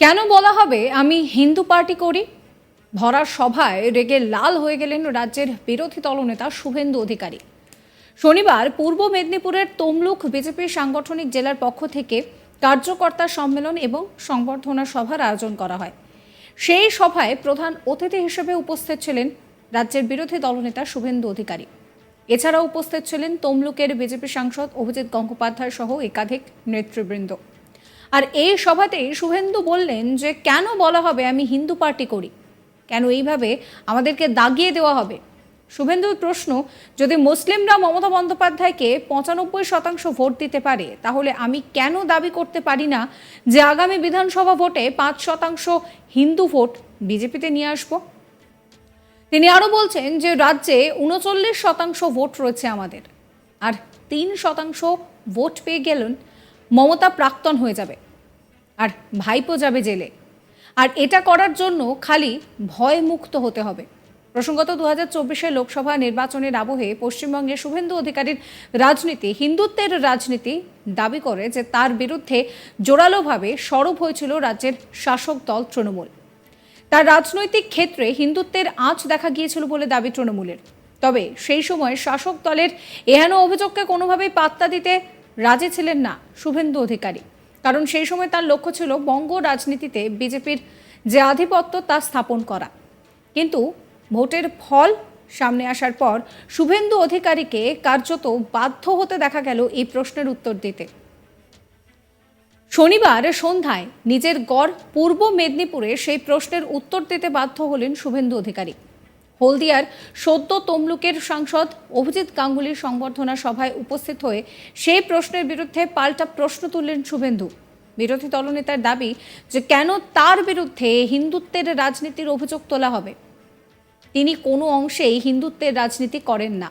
কেন বলা হবে আমি হিন্দু পার্টি করি? ভরা সভায় রেগে লাল হয়ে গেলেন রাজ্যের বিরোধী দলনেতা শুভেন্দু অধিকারী। শনিবার পূর্ব মেদিনীপুরের তমলুক বিজেপি সাংগঠনিক জেলার পক্ষ থেকে কার্যকর্তা সম্মেলন এবং সংবর্ধনা সভার আয়োজন করা হয়। সেই সভায় প্রধান অতিথি হিসেবে উপস্থিত ছিলেন রাজ্যের বিরোধী দলনেতা শুভেন্দু অধিকারী। এছাড়াও উপস্থিত ছিলেন তমলুকের বিজেপি সাংসদ অভিজিৎ গঙ্গোপাধ্যায় সহ একাধিক নেতৃবৃন্দ। আর এই সভাতেই শুভেন্দু বললেন যে, কেন বলা হবে আমি হিন্দু পার্টি করি? কেন এইভাবে আমাদেরকে দাগিয়ে দেওয়া হবে? শুভেন্দুর প্রশ্ন, যদি মুসলিমরা মমতা বন্দ্যোপাধ্যায়কে পঁচানব্বই শতাংশ ভোট দিতে পারে, তাহলে আমি কেন দাবি করতে পারি না যে আগামী বিধানসভা ভোটে পাঁচ শতাংশ হিন্দু ভোট বিজেপিতে নিয়ে আসব? তিনি আরও বলছেন যে, রাজ্যে উনচল্লিশ শতাংশ ভোট রয়েছে আমাদের, আর তিন শতাংশ ভোট পেয়ে গেলেন, মমতা প্রাক্তন হয়ে যাবে। আর ভাইপো যাবে জেলে। আর এটা করার জন্য খালি ভয় মুক্ত হতে হবে। প্রসঙ্গত দু হাজার চব্বিশের লোকসভা নির্বাচনের আবহে পশ্চিমবঙ্গে শুভেন্দু অধিকারীর রাজনীতি, হিন্দুত্বের রাজনীতি দাবি করে যে তার বিরুদ্ধে জোরালোভাবে সরব হয়েছিল রাজ্যের শাসক দল তৃণমূল। তার রাজনৈতিক ক্ষেত্রে হিন্দুত্বের আঁচ দেখা গিয়েছিল বলে দাবি তৃণমূলের। তবে সেই সময় শাসক দলের এহেন অভিযোগকে কোনোভাবেই পাত্তা দিতে রাজি ছিলেন না শুভেন্দু অধিকারী। কারণ সেই সময় তার লক্ষ্য ছিল বঙ্গ রাজনীতিতে বিজেপির যে আধিপত্য তা স্থাপন করা। কিন্তু ভোটের ফল সামনে আসার পর শুভেন্দু অধিকারীকে কার্যত বাধ্য হতে দেখা গেল এই প্রশ্নের উত্তর দিতে। শনিবার সন্ধ্যায় নিজের গড় পূর্ব মেদিনীপুরে সেই প্রশ্নের উত্তর দিতে বাধ্য হলেন শুভেন্দু অধিকারী। হলদিয়ার সদ্য তমলুকের সাংসদ অভিজিৎ গাঙ্গুলির সংবর্ধনা সভায় উপস্থিত হয়ে সেই প্রশ্নের বিরুদ্ধে পাল্টা প্রশ্ন তুললেন শুভেন্দু। বিরোধী দলনেতার দাবি যে কেন তার বিরুদ্ধে হিন্দুত্বের রাজনীতির অভিযোগ তোলা হবে? তিনি কোনো অংশেই হিন্দুত্বের রাজনীতি করেন না।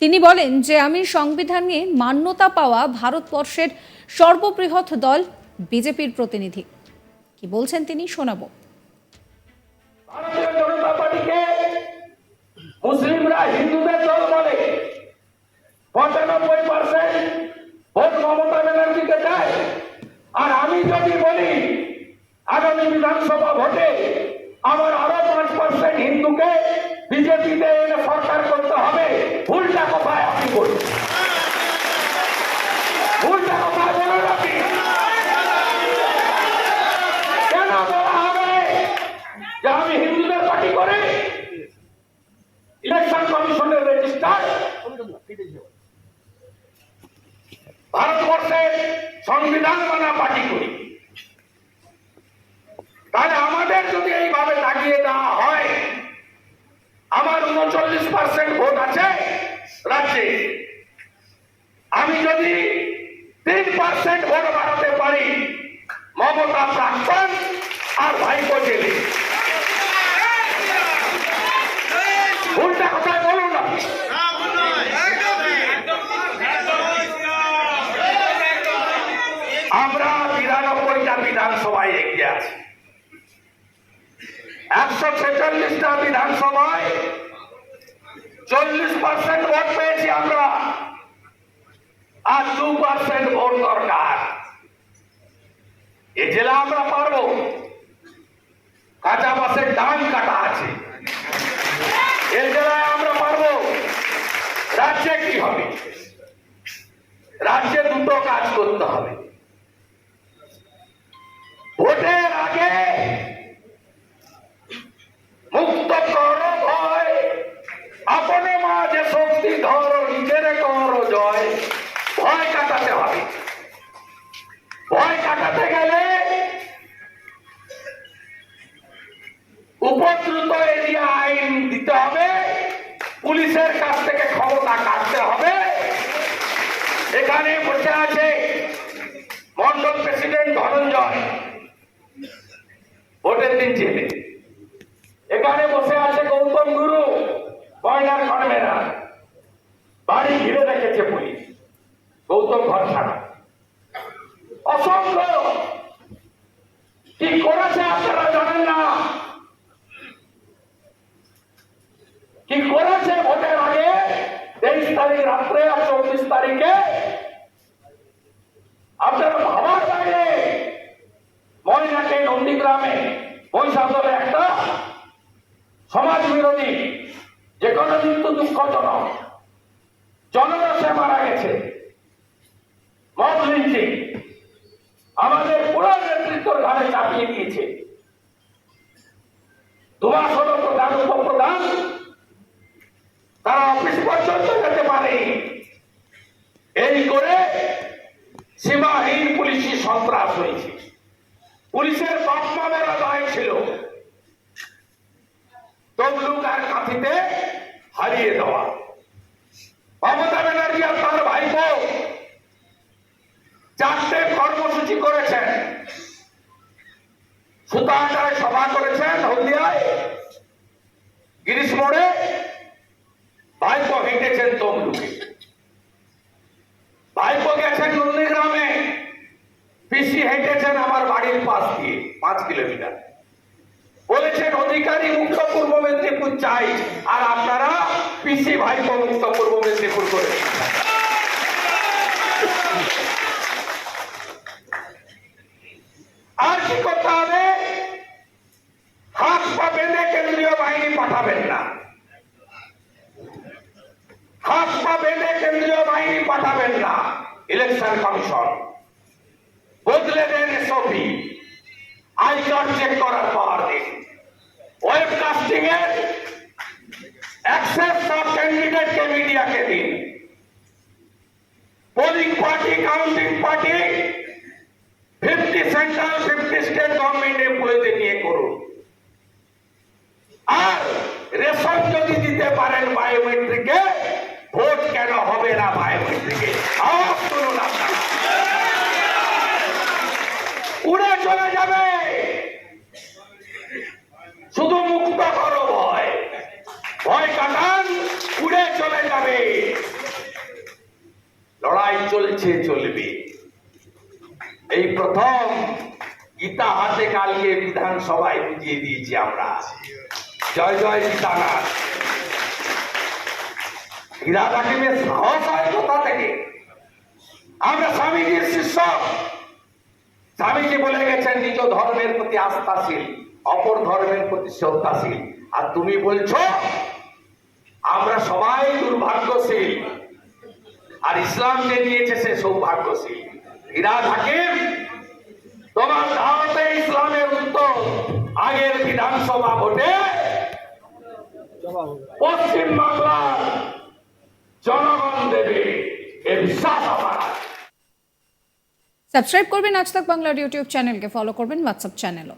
তিনি বলেন যে আমি সংবিধানে মান্যতা পাওয়া ভারতবর্ষের সর্ববৃহৎ দল বিজেপির প্রতিনিধি। কি বলছেন তিনি শোনাবো। ভারতীয় জনতা পার্টিকে মুসলিমরা হিন্দুদের দল বলে পঁচানব্বই পার্সেন্ট ভোট মমতা ব্যানার্জিকে দেয়। আর আমি যদি বলি, আগামী বিধানসভা ভোটে আমার আরও পাঁচ পার্সেন্ট হিন্দুকে বিজেপিতে এনে সরকার করতে হবে, ভুলটা কোথায় আপনি বলুন? ভুলটা কোথায় বলুন আপনি কেন বলা হবে যে আমি হিন্দুদের পার্টি করে ইলেকশন কমিশনের রেজিস্টার ভারতবর্ষের সংবিধান মানা পার্টি করি। তাহলে আমাদের যদি এইভাবে লাগিয়ে দেওয়া হয়, আমার উনচল্লিশ পার্সেন্ট ভোট আছে রাজ্যে। আমি যদি তিন পার্সেন্ট ভোট বাড়াতে পারি, মমতা প্রাক্তন আর ভাইপো জেলে ভুলটা কোথায় বলুন না আমরা বিরানব্বইটা বিধানসভায় এগিয়ে আছি একশো ছেচল্লিশটা বিধানসভায় চল্লিশ পার্সেন্ট ভোট পেয়েছি আমরা। আর দু পার্সেন্ট ভোট দরকার। এ জেলা আমরা পারব। কাঁচা বাসের ডান কাটা আছে। এ জেলায় আমরা পারব। রাজ্যে কি হবে? রাজ্যে দুটো কাজ করতে হবে। ভোটের আগে মুক্ত কর ভয়। আপনে মাঝে শক্তি ধর, নিজের কর জয়। ভয় কাটাতে হবে। ভয় কাটাতে গেলে উপদ্রুত এরিয়া আইন দিতে হবে। পুলিশের কাছ থেকে ক্ষমতা কাটতে হবে। এখানে বসে আছে মন্ডল প্রেসিডেন্ট ধনঞ্জয়। দিন জেলে এখানে বসে আছে গৌতম গুরু, কয়লার খড়বে না বাড়ি ঘিরে রেখেছে পুলিশ। গৌতম ঘর ছাড়া অসংখ্য। কি করেছে আপনারা জানেন না। কি করেছে ভোটের আগে? তেইশ তারিখ রাত্রে আর চব্বিশ তারিখে। আপনারা ভাবার বাইরে। ময়নাকে নন্দীগ্রামে বৈশাখের একটা সমাজ বিরোধী যে কোনো মৃত্যু দুঃখজনক। জনরসে মারা গেছে। আমাদের পুরো নেতৃত্বর ঘাড়ে চাপিয়ে দিয়েছে। প্রধান, উপপ্রধান। তারা অফিস পর্যন্ত যেতে পারেনি। এই করে সীমাহীন পুলিশি সন্ত্রাস হয়েছে। পুলিশের বাপমামের দায় ছিল তমলুক আর কাঁথিতে হারিয়ে দেওয়া মমতা ব্যানার্জি আর তার ভাইপো চারটে কর্মসূচি করেছেন সুতাহাটায় সভা করেছেন হলদিয়ায়। গিরিশ মোড়ে ভাইপো হেঁটেছেন তমলুকে। ভাইপো গেছেন নন্দীগ্রামে। পিসি হেঁটেছেন আমার বাড়ির পাশ দিয়ে, পাঁচ কিলোমিটার। বলেছেন, অধিকারী মুক্ত পূর্ব মেদিনীপুর চাই। আর আপনারা পিসি ভাইপো মুক্ত পূর্ব মেদিনীপুর করে আর কি করতে ইলেকশন কমিশন বদলে দেন এসওপি আই কার্ড চেক করার পাওয়ার দিন। ওয়েবকাস্টিং এর অ্যাক্সেস সব ক্যান্ডিডেটকে মিডিয়াকে দিন। Polling party counting party fifty central fifty state government এমপ্লয়ীদের নিয়ে করুন আর রেশন যদি দিতে পারেন বায়োমেট্রিকে ভোট কেন হবে না বায়োমেট্রিকে আওয়াজ তুলুন আপনারা উড়ে চলে যাবে। শুধু মুক্ত করো ভয়। ভয় কাটান, উড়ে চলে যাবে। লড়াই চলছে, চলবে। এই প্রথম গীতা হাতে কালকে বিধানসভায় বুঝিয়ে দিয়েছি আমরা। জয় জয় গীতানাথ হীরা রাখিবের সাহস হয় কোথা থেকে? আমরা স্বামীজির শিষ্য। স্বামীজি বলে গেছেন, নিজ ধর্মের প্রতি আস্থাশীল, অপর ধর্মের প্রতি শ্রদ্ধাশীল। আর তুমি বলছো, আমরা সবাই দুর্ভাগ্যশীল। আর ইসলাম যে নিয়েছে, সে সৌভাগ্যশীল। ইরাদ হাকিম, তোমার ধারতে ইসলামের উত্তর আগের বিধানসভা ভোটে পশ্চিম বাংলার জনগণ দেবে। এ বিশ্বাস আমার। সাবস্ক্রাইব করবেন আজ তাক বাংলার ইউটিউব চ্যানেলকে ফলো করবেন হোয়াটসঅ্যাপ চ্যানেলও